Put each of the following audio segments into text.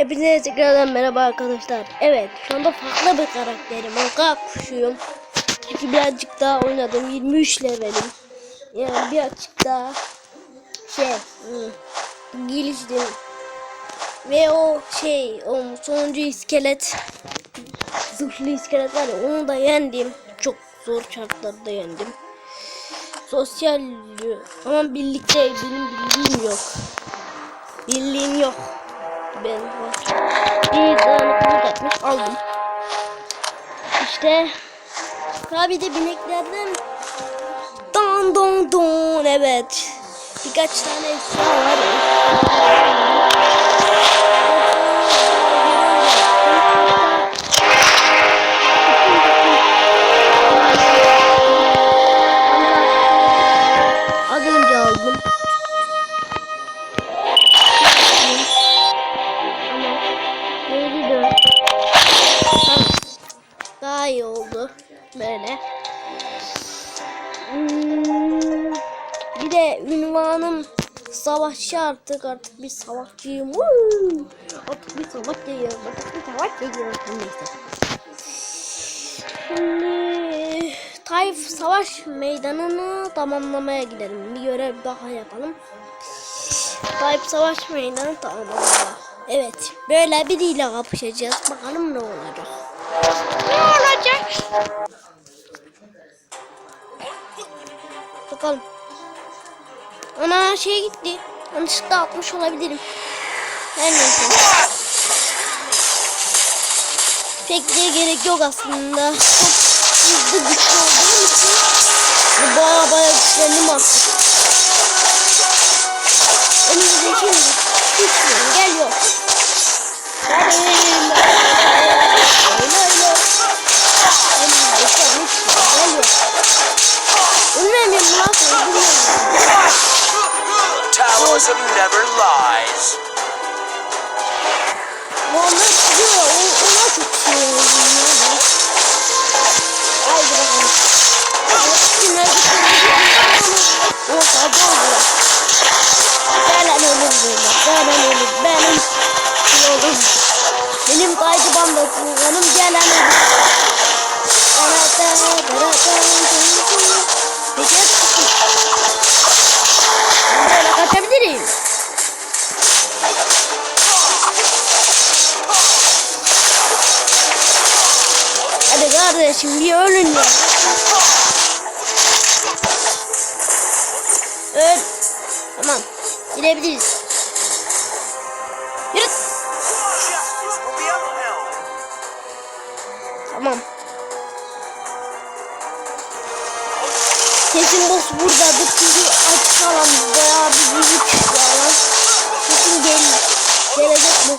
Hepinize tekrardan merhaba arkadaşlar. Evet şu anda farklı bir karakterim. Anka kuşuyum. Çünkü birazcık daha oynadım. 23 levelim. Yani birazcık daha şey hmm, geliştim. Ve o şey o sonuncu iskelet zırhlı iskelet var ya onu da yendim. Çok zor şartlarda yendim. Sosyal ama birlikte benim bildiğim yok. Birliğim yok. Ben bir dayanıklılık yapmış aldım. İşte tabi de bineklerden don don don evet. Birkaç tane eşya var. Daha iyi oldu. Böyle. Hmm, bir de ünvanım savaşçı artık artık bir savaşçıyım. Artık bir savaşçıyım. Artık bir savaşçıyım. Neyse. Şimdi Taif savaş meydanını tamamlamaya gidelim. Bir görev daha yapalım. Tayyip Savaş Meydanı tamamlandı. Evet. Böyle biriyle kapışacağız. Bakalım ne olacak. Bakalım. Ana şey gitti. Yanlışlıkla atmış olabilirim. Her neyse. Pek de gerek yok aslında. Çok hızlı güçlü olduğum için baya baya güçlendim artık. Önümüzdeki güçlüyorum. Geliyor. Benim. Taoism never lies. Onlar çıkıyor. O, ona çok seviyorum ben. Haydi bakalım. Şunları bir O fazla oldu. Belen ölür böyle. Belen ölür. Benim yolum. Benim kaydı banda kullanım gelen ölür. Darata, darata, darata. Peki kaçabilirim. Hadi kardeşim bir ölün ya. Öl. Tamam. Gidebiliriz. Yürü. Tamam. Kesin boss buradadır çünkü açık alan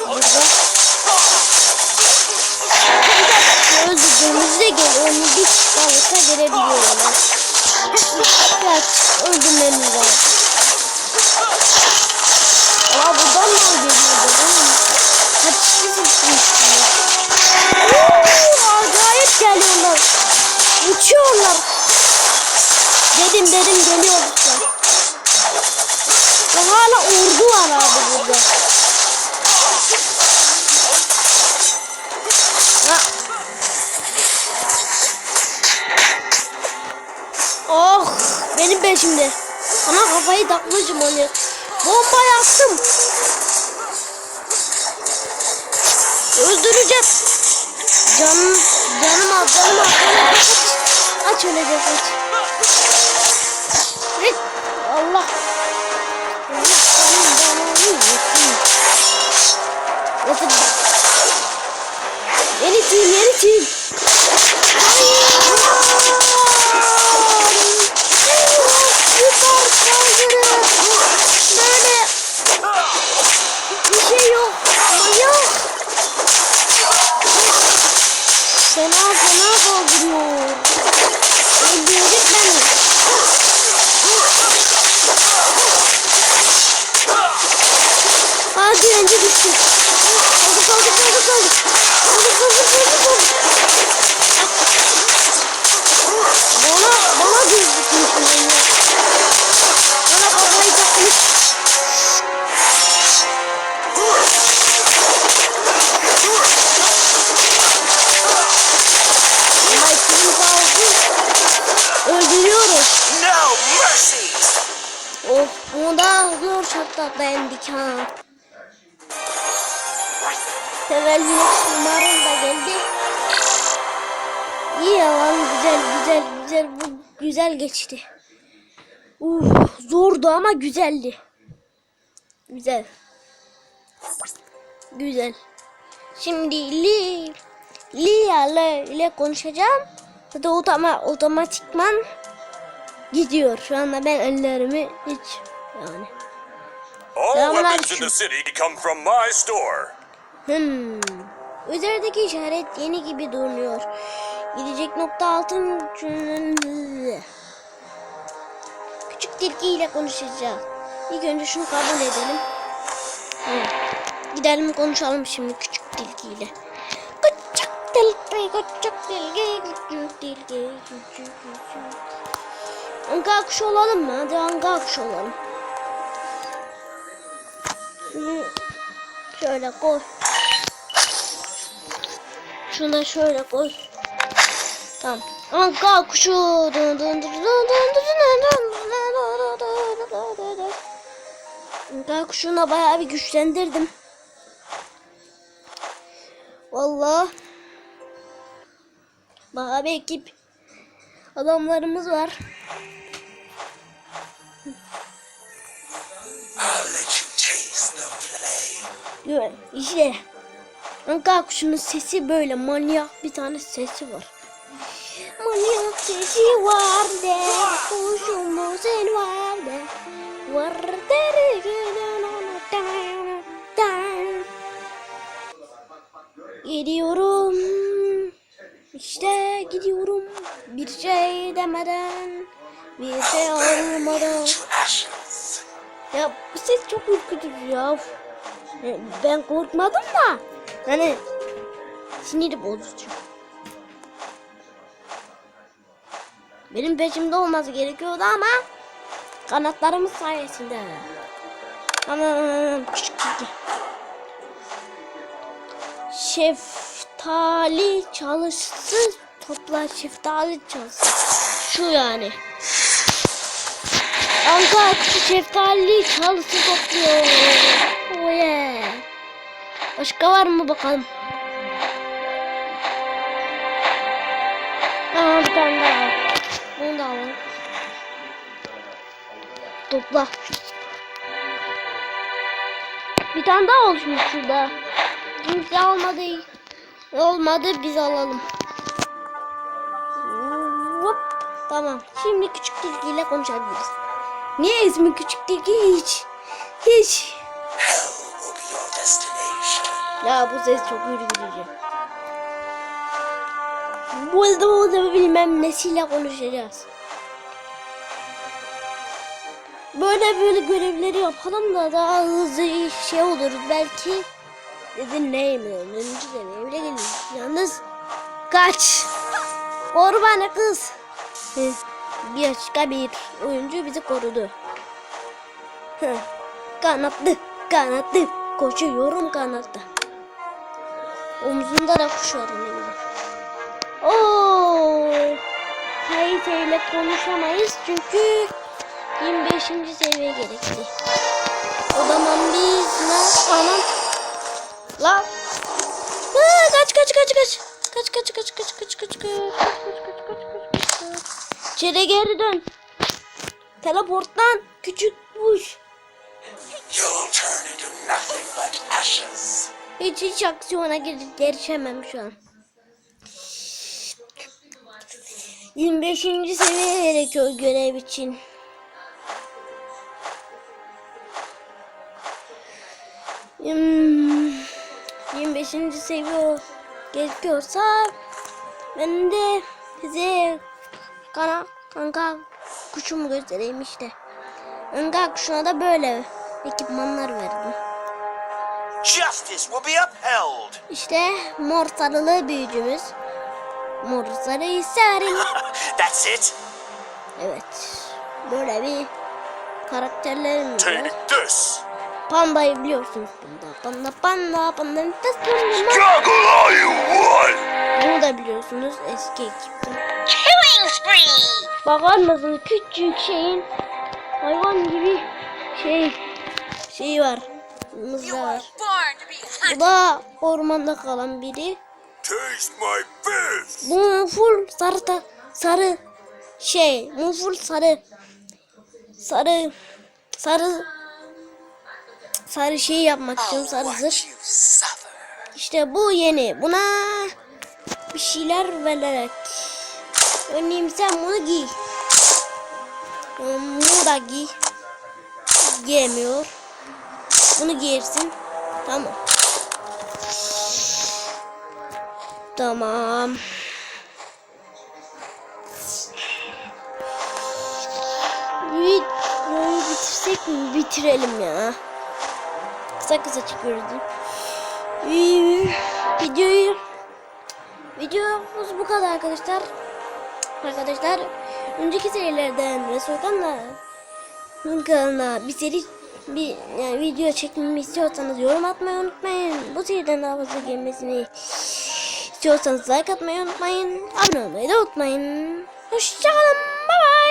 burada. Öldürdüğümüzde gel onu bir kalırsa gelebiliyorlar. Kaç öldürmemiz lazım. Aa buradan mı geliyordu değil mi? Benim peşimde. Ama kafayı takmışım onu. Bomba yaptım. Öldüreceğim. Canım, canım al, canım al, canım. Aç, aç ölecek aç. Rik, Allah. Allah belanı yesin. Nasıl da beğendik ha. Sevel Güneş da geldi. İyi ya lan güzel güzel güzel bu güzel geçti. Uh, zordu ama güzeldi. Güzel. Güzel. Şimdi Li Lia ile, ile konuşacağım. Zaten otoma, otomatikman gidiyor. Şu anda ben ellerimi hiç yani. All weapons in the city come from my store. Hmm. Üzerindeki işaret yeni gibi durmuyor. Gidecek nokta altın Küçük tilki ile konuşacağız. İlk önce şunu kabul edelim. Hı. Gidelim konuşalım şimdi küçük tilki ile. Küçük tilki, küçük tilki, küçük tilki, küçük küçük. Anka kuş olalım mı? Hadi anka kuş olalım. Şöyle koy. Şunu da şöyle koy. Tamam. Ama kal kuşu. Kal kuşuna bayağı bir güçlendirdim. Vallahi bayağı bir ekip adamlarımız var. I'll Güzel. İşte. Anka kuşunun sesi böyle manyak bir tane sesi var. Manyak sesi var de kuşumuzun var de var de Gidiyorum işte gidiyorum bir şey demeden bir şey olmadan ya bu ses çok ürkütücü ya. E, Ben korkmadım da. Hani sinir bozucu. Benim peşimde olması gerekiyordu ama kanatlarımız sayesinde. Anam. Şeftali çalışsın topla şeftali çalışsın. Şu yani. Anka şu şeftali çalısı topluyor. Başka var mı bakalım? Aa bir tane daha var. Bunu da alalım. Topla. Bir tane daha oluşmuş şurada. Kimse almadı. Olmadı biz alalım. Hop. Tamam. Şimdi küçük tilkiyle konuşabiliriz. Niye ismi küçük tilki hiç? Hiç. Ya bu ses çok ürkütücü. Bu da bilmem nesiyle konuşacağız. Böyle böyle görevleri yapalım da daha hızlı şey olur. Belki dedin neyim önce demeye bile gelir. Yalnız kaç. Koru bana kız. Bir başka bir oyuncu bizi korudu. Kanatlı, kanatlı. Koşuyorum kanatta. Omzunda da kuş var ne. Oo. Hayteyle konuşamayız çünkü 25. seviye gerekli. O zaman biz ne anam la Aa, kaç kaç kaç kaç kaç kaç kaç kaç kaç kaç kaç kaç kaç kaç kaç kaç İçeri geri dön. Teleporttan küçük kuş. You'll turn into nothing but ashes. Hiç hiç aksiyona girip erişemem şu an. 25. seviye gerekiyor görev için. Hmm, 25. seviye gerekiyorsa ben de size kana kanka kuşumu göstereyim işte. Kanka kuşuna da böyle ekipmanlar verdim. Justice will be upheld. İşte mor sarılı büyücümüz. Mor sarıyı severim. That's it. Evet. Böyle bir karakterlerimiz Take var. this. Pandayı biliyorsunuz. Panda, panda, panda, panda. panda. Juggle all you want. Bunu da biliyorsunuz eski ekipten. Killing spree! Bakar mısınız küçük şeyin hayvan gibi şey şey var. Mızrağı var. born to be hunted. Bu da ormanda kalan biri. Taste my fish! Bu full sarı ta- sarı şey. Bu full sarı. Sarı sarı sarı şey yapmak istiyorum. Sarı zırh. You suffer. İşte bu yeni. Buna bir şeyler vererek. Örneğin sen bunu giy. Bunu da giy. Giyemiyor. Bunu giyersin. Tamam. Tamam. Videoyu bitirsek mi? Bitirelim ya. Kısa kısa çıkıyoruz. Videoyu Videomuz bu kadar arkadaşlar. Arkadaşlar önceki serilerden ve Soykan'la kanalına bir seri bir yani video çekmemi istiyorsanız yorum atmayı unutmayın. Bu seriden daha fazla gelmesini istiyorsanız like atmayı unutmayın. Abone olmayı da unutmayın. Hoşçakalın. Bye